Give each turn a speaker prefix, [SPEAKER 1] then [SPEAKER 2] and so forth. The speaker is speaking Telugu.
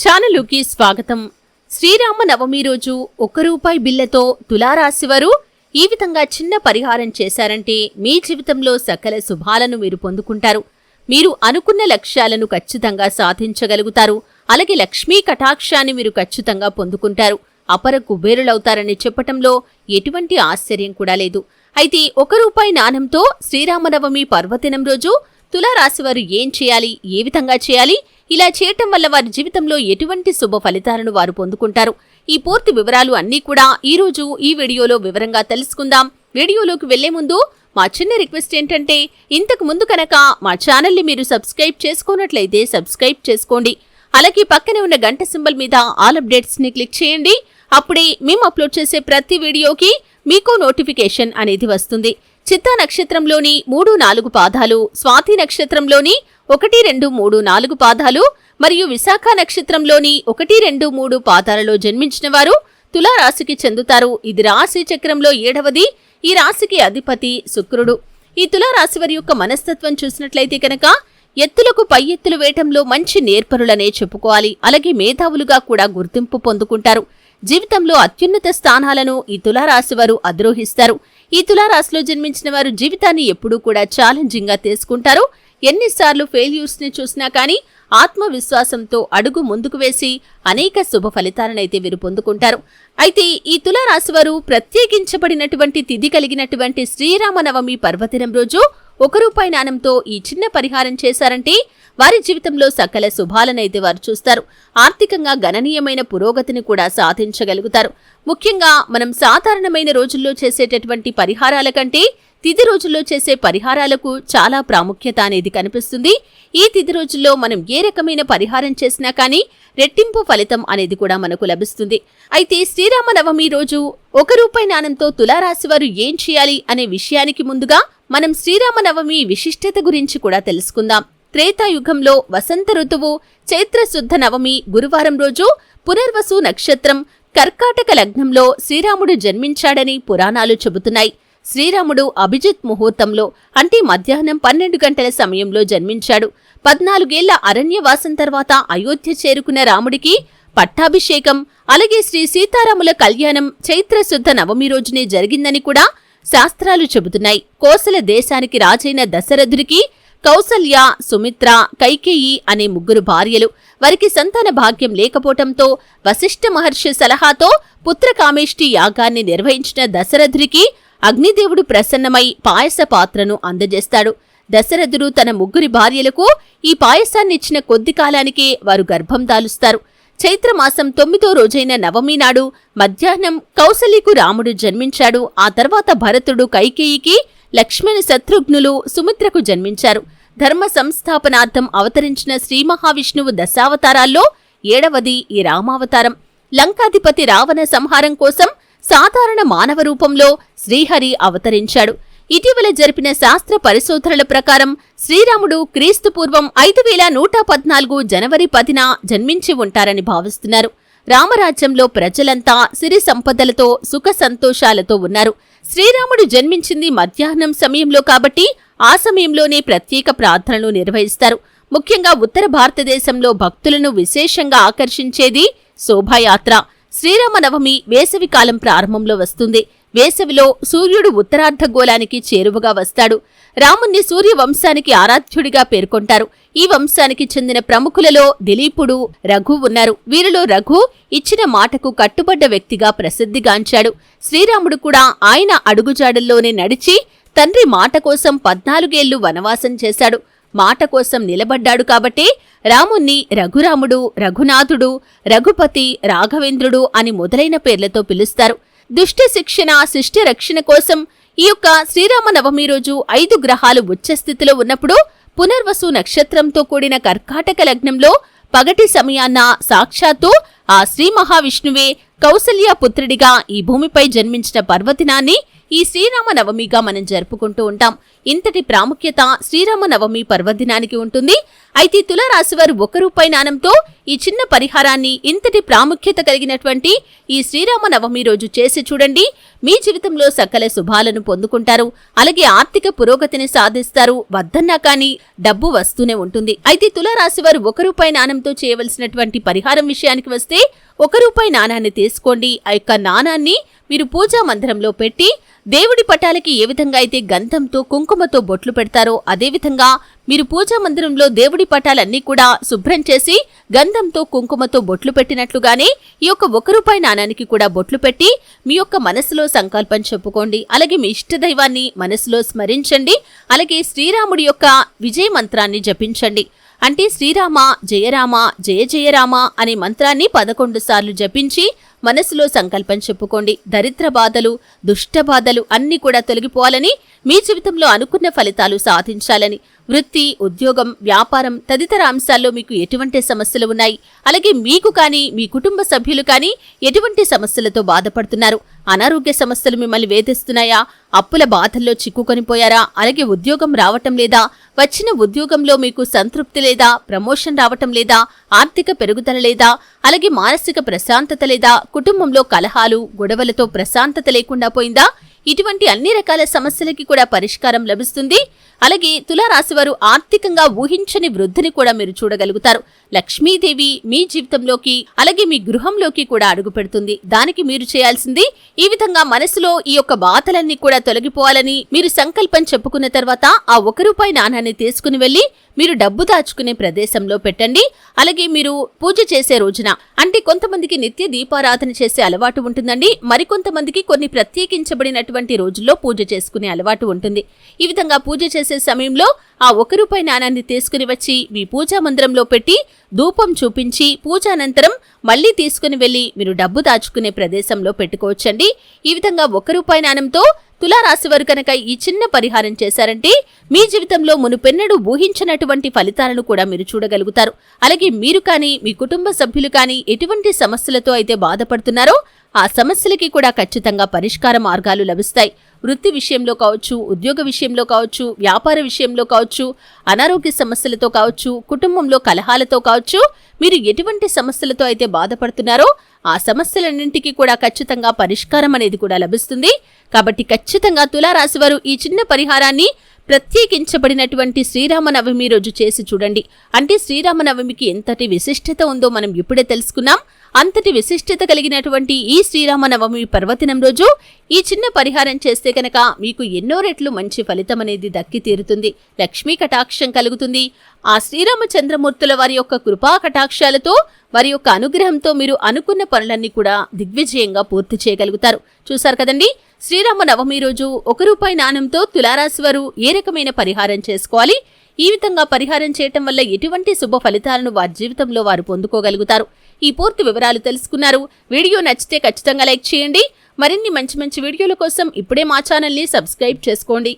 [SPEAKER 1] ఛానలుకి స్వాగతం. శ్రీరామ నవమి రోజు ఒక్క రూపాయి బిల్లతో తులారాశివారు ఈ విధంగా చిన్న పరిహారం చేశారంటే మీ జీవితంలో సకల శుభాలను మీరు పొందుకుంటారు. మీరు అనుకున్న లక్ష్యాలను ఖచ్చితంగా సాధించగలుగుతారు. అలాగే లక్ష్మీ కటాక్షాన్ని మీరు ఖచ్చితంగా పొందుకుంటారు. అపర కుబేరులవుతారని చెప్పటంలో ఎటువంటి ఆశ్చర్యం కూడా లేదు. అయితే ఒక రూపాయి నాణంతో శ్రీరామనవమి పర్వదినం రోజు తులారాశివారు ఏం చేయాలి? ఏ విధంగా చేయాలి? ఇలా చేయటం వల్ల వారి జీవితంలో ఎటువంటి శుభ ఫలితాలను వారు పొందుకుంటారు? ఈ పూర్తి వివరాలు అన్నీ కూడా ఈ రోజు ఈ వీడియోలో వివరంగా తెలుసుకుందాం. వీడియోలోకి వెళ్ళే ముందు మా చిన్న రిక్వెస్ట్ ఏంటంటే ఇంతకు ముందు కనుక మా ఛానల్ని మీరు సబ్స్క్రైబ్ చేసుకున్నట్లయితే సబ్స్క్రైబ్ చేసుకోండి. అలాగే పక్కనే ఉన్న గంట సింబల్ మీద ఆల్ అప్డేట్స్ని క్లిక్ చేయండి. అప్పుడే మేము అప్లోడ్ చేసే ప్రతి వీడియోకి మీకు నోటిఫికేషన్ అనేది వస్తుంది. చిత్తా నక్షత్రంలోని మూడు నాలుగు పాదాలు స్వాతి నక్షత్రంలోని ఒకటి రెండు మూడు నాలుగు పాదాలు మరియు విశాఖ నక్షత్రంలోని ఒకటి రెండు మూడు పాదాలలో జన్మించిన వారు తులారాశికి చెందుతారు. ఇది రాశి చక్రంలో ఏడవది. ఈ రాశికి అధిపతి శుక్రుడు. ఈ తులారాశి వారి యొక్క మనస్తత్వం చూసినట్లయితే కనుక ఎత్తులకు పై ఎత్తులు వేయటంలో మంచి నేర్పరులనే చెప్పుకోవాలి. అలాగే మేధావులుగా కూడా గుర్తింపు పొందుకుంటారు. జీవితంలో అత్యున్నత స్థానాలను ఈ తులారాశి వారు అధిరోహిస్తారు. ఈ తులారాశిలో జన్మించిన వారు జీవితాన్ని ఎప్పుడూ కూడా ఛాలెంజింగ్గా తీసుకుంటారు. ఎన్నిసార్లు ఫెయిల్యూర్స్ని చూసినా కానీ ఆత్మవిశ్వాసంతో అడుగు ముందుకు వేసి అనేక శుభ ఫలితాలనైతే వీరు పొందుకుంటారు. అయితే ఈ తులారాశివారు ప్రత్యేకించబడినటువంటి తిథి కలిగినటువంటి శ్రీరామనవమి పర్వదినం రోజు ఒక రూపాయి నాణంతో ఈ చిన్న పరిహారం చేశారంటే వారి జీవితంలో సకల శుభాలనైతే వారు చూస్తారు. ఆర్థికంగా గణనీయమైన పురోగతిని కూడా సాధించగలుగుతారు. ముఖ్యంగా మనం సాధారణమైన రోజుల్లో చేసేటటువంటి పరిహారాల కంటే తిది రోజుల్లో చేసే పరిహారాలకు చాలా ప్రాముఖ్యత అనేది కనిపిస్తుంది. ఈ తిథి రోజుల్లో మనం ఏ రకమైన పరిహారం చేసినా కానీ రెట్టింపు ఫలితం అనేది కూడా మనకు లభిస్తుంది. అయితే శ్రీరామనవమి రోజు ఒక రూపాయి నాణంతో తులారాశి వారు ఏం చేయాలి అనే విషయానికి ముందుగా మనం శ్రీరామనవమి విశిష్టత గురించి కూడా తెలుసుకుందాం. త్రేతాయుగంలో వసంత ఋతువు చైత్రశుద్ధ నవమి గురువారం రోజు పునర్వసు నక్షత్రం కర్కాటక లగ్నంలో శ్రీరాముడు జన్మించాడని పురాణాలు చెబుతున్నాయి. శ్రీరాముడు అభిజిత్ ముహూర్తంలో అంటే మధ్యాహ్నం పన్నెండు గంటల సమయంలో జన్మించాడు. పద్నాలుగేళ్ళ అరణ్యవాసం తర్వాత అయోధ్య చేరుకున్న రాముడికి పట్టాభిషేకం అలాగే శ్రీ సీతారాముల కళ్యాణం చైత్రశుద్ధ నవమి రోజునే జరిగిందని కూడా శాస్త్రాలు చెబుతున్నాయి. కోసల దేశానికి రాజైన దశరథుడికి కౌసల్య సుమిత్ర కైకేయి అనే ముగ్గురు భార్యలు. వారికి సంతాన భాగ్యం లేకపోవటంతో వశిష్ఠ మహర్షి సలహాతో పుత్రకామేష్టి యాగాన్ని నిర్వహించిన దశరథుడికి అగ్నిదేవుడు ప్రసన్నమై పాయస పాత్రను అందజేస్తాడు. దశరథుడు తన ముగ్గురి భార్యలకు ఈ పాయసాన్నిచ్చిన కొద్ది కాలానికే వారు గర్భం దాలుస్తారు. చైత్రమాసం తొమ్మిదో రోజైన నవమి నాడు మధ్యాహ్నం కౌసలికు రాముడు జన్మించాడు. ఆ తర్వాత భరతుడు కైకేయికి లక్ష్మణ శత్రుఘ్నులు సుమిత్రకు జన్మించారు. ధర్మ సంస్థాపనార్థం అవతరించిన శ్రీ మహావిష్ణువు దశావతారాల్లో ఏడవది ఈ రామావతారం. లంకాధిపతి రావణ సంహారం కోసం సాధారణ మానవ రూపంలో శ్రీహరి అవతరించాడు. ఇటీవల జరిపిన శాస్త్ర పరిశోధనల ప్రకారం శ్రీరాముడు క్రీస్తుపూర్వం ఐదు వేల నూట పద్నాలుగు జనవరి పదిన జన్మించి ఉంటారని భావిస్తున్నారు. రామరాజ్యంలో ప్రజలంతా సిరి సంపదలతో సుఖ సంతోషాలతో ఉన్నారు. శ్రీరాముడు జన్మించింది మధ్యాహ్నం సమయంలో కాబట్టి ఆ సమయంలోనే ప్రత్యేక ప్రార్థనలు నిర్వహిస్తారు. ముఖ్యంగా ఉత్తర భారతదేశంలో భక్తులను విశేషంగా ఆకర్షించేది శోభాయాత్ర. శ్రీరామనవమి వేసవికాలం ప్రారంభంలో వస్తుంది. వేసవిలో సూర్యుడు ఉత్తరార్ధగోళానికి చేరువగా వస్తాడు. రాముణ్ణి సూర్య వంశానికి ఆరాధ్యుడిగా పేర్కొంటారు. ఈ వంశానికి చెందిన ప్రముఖులలో దిలీపుడు రఘు ఉన్నారు. వీరిలో రఘు ఇచ్చిన మాటకు కట్టుబడ్డ వ్యక్తిగా ప్రసిద్ధిగాంచాడు. శ్రీరాముడు కూడా ఆయన అడుగుజాడల్లోనే నడిచి తండ్రి మాట కోసం పద్నాలుగేళ్ళు వనవాసం చేశాడు. మాట కోసం నిలబడ్డాడు కాబట్టే రాముణ్ణి రఘురాముడు రఘునాథుడు రఘుపతి రాఘవేంద్రుడు అని మొదలైన పేర్లతో పిలుస్తారు. దుష్ట శిక్షణ శిష్ట రక్షణ కోసం ఈ యొక్క శ్రీరామనవమి రోజు ఐదు గ్రహాలు ఉచ్చస్థితిలో ఉన్నప్పుడు పునర్వసు నక్షత్రంతో కూడిన కర్కాటక లగ్నంలో పగటి సమయాన్న సాక్షాత్తు ఆ శ్రీ మహావిష్ణువే కౌసల్య పుత్రుడిగా ఈ భూమిపై జన్మించిన పర్వదినాన్ని ఈ శ్రీరామ నవమిగా మనం జరుపుకుంటూ ఉంటాం. ఇంతటి ప్రాముఖ్యత శ్రీరామ నవమి పర్వదినానికి ఉంటుంది. అయితే తులారాశివారు ఒక రూపాయి నాణంతో ఈ చిన్న పరిహారాన్ని ఇంతటి ప్రాముఖ్యత కలిగినటువంటి ఈ శ్రీరామ నవమి రోజు చేసి చూడండి. మీ జీవితంలో సకల శుభాలను పొందుకుంటారు. అలాగే ఆర్థిక పురోగతిని సాధిస్తారు. వద్దన్నా కానీ డబ్బు వస్తూనే ఉంటుంది. అయితే తులరాశివారు ఒక రూపాయి నాణంతో చేయవలసినటువంటి పరిహారం విషయానికి వస్తే ఒక రూపాయి నాణాన్ని తీసుకోండి. ఆ యొక్క నాణాన్ని మీరు పూజా మందిరంలో పెట్టి దేవుడి పటాలకి ఏ విధంగా అయితే గంధంతో కుంకుమతో బొట్లు పెడతారో అదేవిధంగా మీరు పూజా మందిరంలో దేవుడి పటాలన్నీ కూడా శుభ్రం చేసి గంధంతో కుంకుమతో బొట్లు పెట్టినట్లుగానే ఈ యొక్క ఒక రూపాయి నాణానికి కూడా బొట్లు పెట్టి మీ యొక్క మనసులో సంకల్పం చెప్పుకోండి. అలాగే మీ ఇష్టదైవాన్ని మనసులో స్మరించండి. అలాగే శ్రీరాముడి యొక్క విజయ మంత్రాన్ని జపించండి. అంటే శ్రీరామ జయరామ జయ జయరామ అనే మంత్రాన్ని పదకొండు సార్లు జపించి మనసులో సంకల్పం చెప్పుకోండి. దరిద్ర బాధలు దుష్ట బాధలు అన్నీ కూడా తొలగిపోవాలని మీ జీవితంలో అనుకున్న ఫలితాలు సాధించాలని. వృత్తి ఉద్యోగం వ్యాపారం తదితర అంశాల్లో మీకు ఎటువంటి సమస్యలు ఉన్నాయి? అలాగే మీకు కానీ మీ కుటుంబ సభ్యులు కానీ ఎటువంటి సమస్యలతో బాధపడుతున్నారు? అనారోగ్య సమస్యలు మిమ్మల్ని వేధిస్తున్నాయా? అప్పుల బాధల్లో చిక్కుకొని పోయారా? అలాగే ఉద్యోగం రావటం లేదా? వచ్చిన ఉద్యోగంలో మీకు సంతృప్తి లేదా? ప్రమోషన్ రావటం లేదా? ఆర్థిక పెరుగుదల లేదా? అలాగే మానసిక ప్రశాంతత లేదా? కుటుంబంలో కలహాలు గొడవలతో ప్రశాంతత లేకుండా పోయిందా? ఇటువంటి అన్ని రకాల సమస్యలకి కూడా పరిష్కారం లభిస్తుంది. అలాగే తులారాశివారు ఆర్థికంగా ఊహించని వృద్ధిని కూడా మీరు చూడగలుగుతారు. లక్ష్మీదేవి మీ జీవితంలోకి అలాగే మీ గృహంలోకి కూడా అడుగు పెడుతుంది. దానికి మీరు చేయాల్సింది ఈ విధంగా మనసులో ఈ యొక్క బాధలన్నీ కూడా తొలగిపోవాలని మీరు సంకల్పం చెప్పుకున్న తర్వాత ఆ ఒక రూపాయి నాణాన్ని తీసుకుని వెళ్ళి మీరు డబ్బు దాచుకునే ప్రదేశంలో పెట్టండి. అలాగే మీరు పూజ చేసే రోజున అంటే కొంతమందికి నిత్య దీపారాధన చేసే అలవాటు ఉంటుందండి. మరికొంతమందికి కొన్ని ప్రత్యేకించబడినట్టు ఇటువంటి రోజుల్లో పూజ చేసుకునే అలవాటు ఉంటుంది. ఈ విధంగా పూజ చేసే సమయంలో ఆ ఒక రూపాయి నాణాన్ని తీసుకుని వచ్చి మీ పూజా మందిరంలో పెట్టి ధూపం చూపించి పూజానంతరం మళ్ళీ తీసుకుని వెళ్ళి మీరు డబ్బు దాచుకునే ప్రదేశంలో పెట్టుకోవచ్చండి. ఈ విధంగా ఒక రూపాయి నాణంతో తులారాశివారు కనుక ఈ చిన్న పరిహారం చేశారంటే మీ జీవితంలో మునుపెన్నడు ఊహించినటువంటి ఫలితాలను కూడా మీరు చూడగలుగుతారు. అలాగే మీరు కానీ మీ కుటుంబ సభ్యులు కానీ ఎటువంటి సమస్యలతో అయితే బాధపడుతున్నారో ఆ సమస్యలకి కూడా ఖచ్చితంగా పరిష్కార మార్గాలు లభిస్తాయి. వృత్తి విషయంలో కావచ్చు ఉద్యోగ విషయంలో కావచ్చు వ్యాపార విషయంలో కావచ్చు అనారోగ్య సమస్యలతో కావచ్చు కుటుంబంలో కలహాలతో కావచ్చు మీరు ఎటువంటి సమస్యలతో అయితే బాధపడుతున్నారో ఆ సమస్యలన్నింటికీ కూడా ఖచ్చితంగా పరిష్కారం అనేది కూడా లభిస్తుంది. కాబట్టి ఖచ్చితంగా తులారాశివారు ఈ చిన్న పరిహారాన్ని ప్రత్యేకించబడినటువంటి శ్రీరామనవమి రోజు చేసి చూడండి. అంటే శ్రీరామనవమికి ఎంతటి విశిష్టత ఉందో మనం ఇప్పుడే తెలుసుకున్నాం. అంతటి విశిష్టత కలిగినటువంటి ఈ శ్రీరామనవమి పర్వదినం రోజు ఈ చిన్న పరిహారం చేస్తే కనుక మీకు ఎన్నో రెట్లు మంచి ఫలితం అనేది దక్కి తీరుతుంది. లక్ష్మీ కటాక్షం కలుగుతుంది. ఆ శ్రీరామచంద్రమూర్తుల వారి యొక్క కృపా కటాక్షాలతో వారి యొక్క అనుగ్రహంతో మీరు అనుకున్న పనులన్నీ కూడా దిగ్విజయంగా పూర్తి చేయగలుగుతారు. చూశారు కదండి? శ్రీరామ నవమి రోజు ఒక రూపాయి నాణంతో తులారాశి వారు ఏ రకమైన పరిహారం చేసుకోవాలి? ఈ విధంగా పరిహారం చేయటం వల్ల ఎటువంటి శుభ ఫలితాలను వారి జీవితంలో వారు పొందుకోగలుగుతారు? ఈ పూర్తి వివరాలు తెలుసుకున్నారు. వీడియో నచ్చితే ఖచ్చితంగా లైక్ చేయండి. మరిన్ని మంచి మంచి వీడియోల కోసం ఇప్పుడే మా ఛానల్ని సబ్స్క్రైబ్ చేసుకోండి.